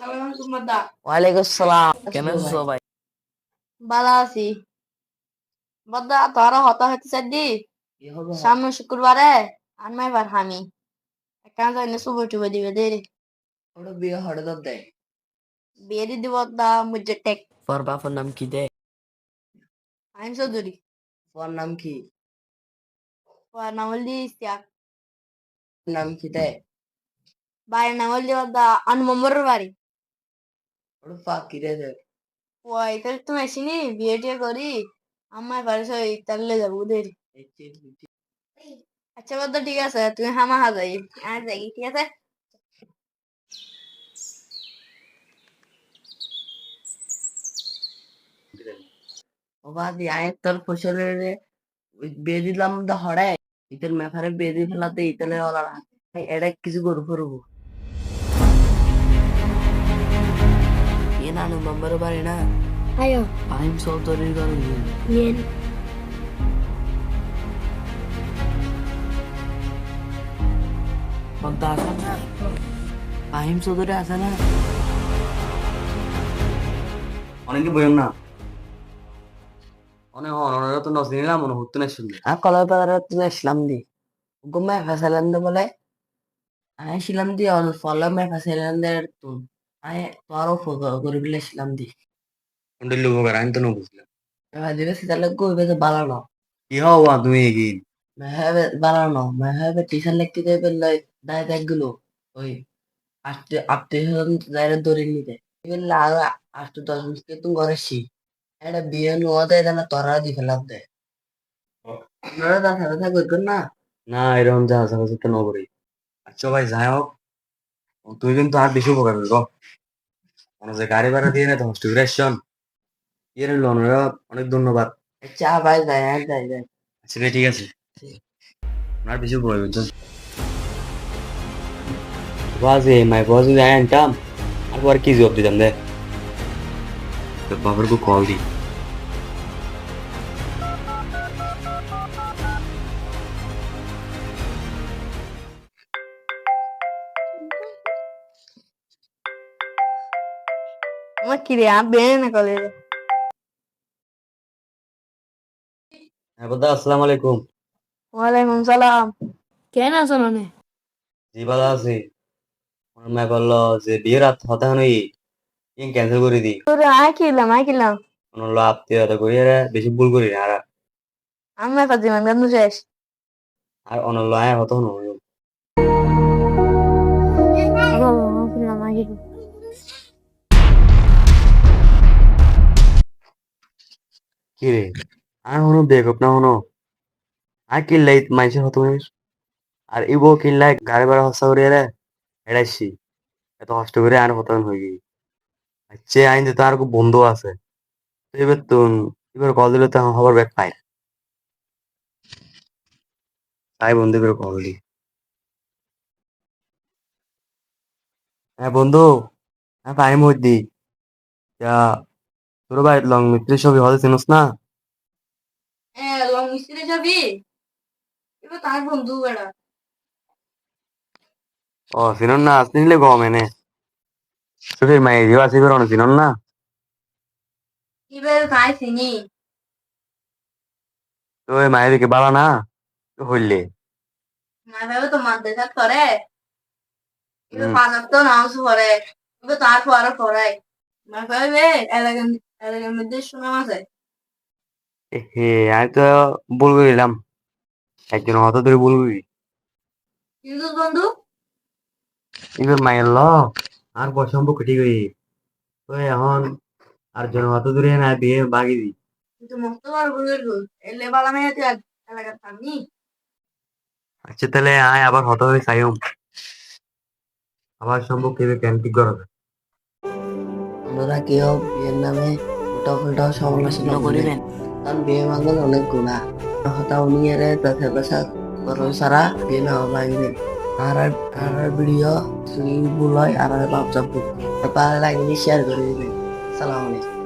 সালাম আলাইকুম বাদা ওয়ালাইকুম আসসালাম কেমন আছো সবাই ভালো আছি বাদা তোরা হতা হতে চাইদি সামনে শুক্রবারে আনমাই বার হামি একান যাইনে সুবই টুবই দিবে দে রে ওটা বিয়ে হঠাৎ দেয় বিয়ে দি দিব দা মুজে টেক তোর বাপের নাম কি দে আইন চৌধুরী তোর নাম কি ওর নাম হলি ইস্তিয়াক নাম কি দে বাড়ির নাম হলি দা আনমম্বর বাড়ি ওটা পাক কি দে দে ওই তাহলে তুমি আসিনি বিয়ে টিয়ে করি আমার বাড়ি তাহলে যাব দে রে আচ্ছা ঠিক আছে তুমি হামা হা যাই আর যাই ঠিক আছে ও বাদি আয় তোর ফসলের বিয়ে দিলাম তো হড়ে ইতের মেফারে দিয়ে ফেলাতে ইতেলে ওলার এটা কিছু গরু ফরবো এ নানু মেম্বার বাড়ি না আয়ো পাইম চৌধুরীর ঘর নিয়ে পদ্মা আছে না পাহিম চৌধুরী আছে না অনেকে বইম না অনেক অনরা তো নসিনি না মনে হতো না শুনলে আর কলাই পাতারে তুমি আসলাম দি গুমে ফেসালাম দে বলে আয় ছিলাম দি অন ফলে মে ফেসালাম তুন আয় তোরও ফোকা করে বিলে ছিলাম দি কোনটা লোক করে আমি তো বুঝলাম এবার দিবে সিতালে কইবে যে বালা ন কি হওয়া তুমি এগিয়ে মেহাবে বালা ন মেহাবে টিশার লিখতে দেবে লই দায় দেখগুলো ওই আটতে আটতে যাইরে দড়ি নিতে এবার লাগা আটতে দশ মিনিট তুমি শি এটা বিয়ে নোয়া দেয় না তোরা দি ফেলাম দে আপনারা তার সাথে থাকবেন না না এরকম যা আছে তো নগরী আচ্ছা ভাই যাই হোক তুই কিন্তু আর বেশি উপকার করবি কোনো যে গাড়ি ভাড়া দিয়ে না তো হস্টিগ্রেশন ইয়ে লোন অনেক ধন্যবাদ। চা ভাই যায় আর যাই যায় আচ্ছা ভাই, ঠিক আছে। আর বেশি উপকার করছেন বাজে মাই বস যদি আনতাম আর কি জবাব দিতাম দে তোর বাবার কল দি আমার কি রে আর বেনে না কলে রে হ্যাঁ আসসালামু আলাইকুম ওয়ালাইকুম সালাম কেন আছো ননে জি ভালো আছি আমার মা বলল যে বিয়ের রাত হতে হনই ইন ক্যান্সেল করে দি তোরে আয় কিলাম আয় কিলাম অনল আত্মীয়তা করি আর বেশি ভুল করি না আর আমি কাজে মান গান শেষ আর অনল আয় হতো হন কি রে? আর হনো বেকআপ না হনো। আর কিল্লাই মাইসের হতো আর ইবো কিল্লাই গাড়ি ভাড়া হস্তা করি রে? এড়াইছি। এত কষ্ট করে আর হতো হয়ে গই আচ্ছা আইন তো আর বন্ধু আছে। তো এবার তো, এবার কল দিলে তো হবার ব্যাগ পাই তাই বন্ধু, এবার কল দি। হ্যাঁ বন্ধু হ্যাঁ পাই মধ্যে যা। তোর ভাই লং মিত্রের ছবি হতে চিনস না? হ্যাঁ লং মিস্ত্রি যাবি এবার তার বন্ধু বেড়া। ও চিনন না? আসতে নিলে গম এনে সুখের মাই আছে এবার অনেক চিনন না? এবার তাই চিনি। তো ওই মায়ের দিকে বালা না? হইলে। মা ভাবে তো থাক করে এবার। পাঁচ তো নামাজ পড়ে। এবার তার পরে পড়াই মা ভাবে এলাকার এলাকার মধ্যে সুনাম আছে হে আমি তো ভুল করিলাম। একজন হত ধরে ভুল করি। কিন্তু বন্ধু? এবার মায়ের ল আর বসম্ভ কুটি গই তো এখন আর জন হত ধরে না বিয়ে বাগি দি। কিন্তু মস্ত ভুল করব এলে বালা মেয়ে তুই এলাকার থামনি আচ্ছা তাহলে আয় আবার হত হয়ে চাইম আবার সম্ভব কেবে ক্যান্টিক করা যায় আপনারা কেউ বিয়ের নামে উল্টা পাল্টা সমালোচনা করিবেন। কারণ বিয়ে মাঙ্গল অনেক গুণা। হতা উনিয়ারে তাতে বাসা করো সারা বিয়ে না ভাঙবেন আর আর ভিডিও সুইং বুলয় আর বাপ চাপ পারে লাগলে শেয়ার করে দিবেন সালাম আলাইকুম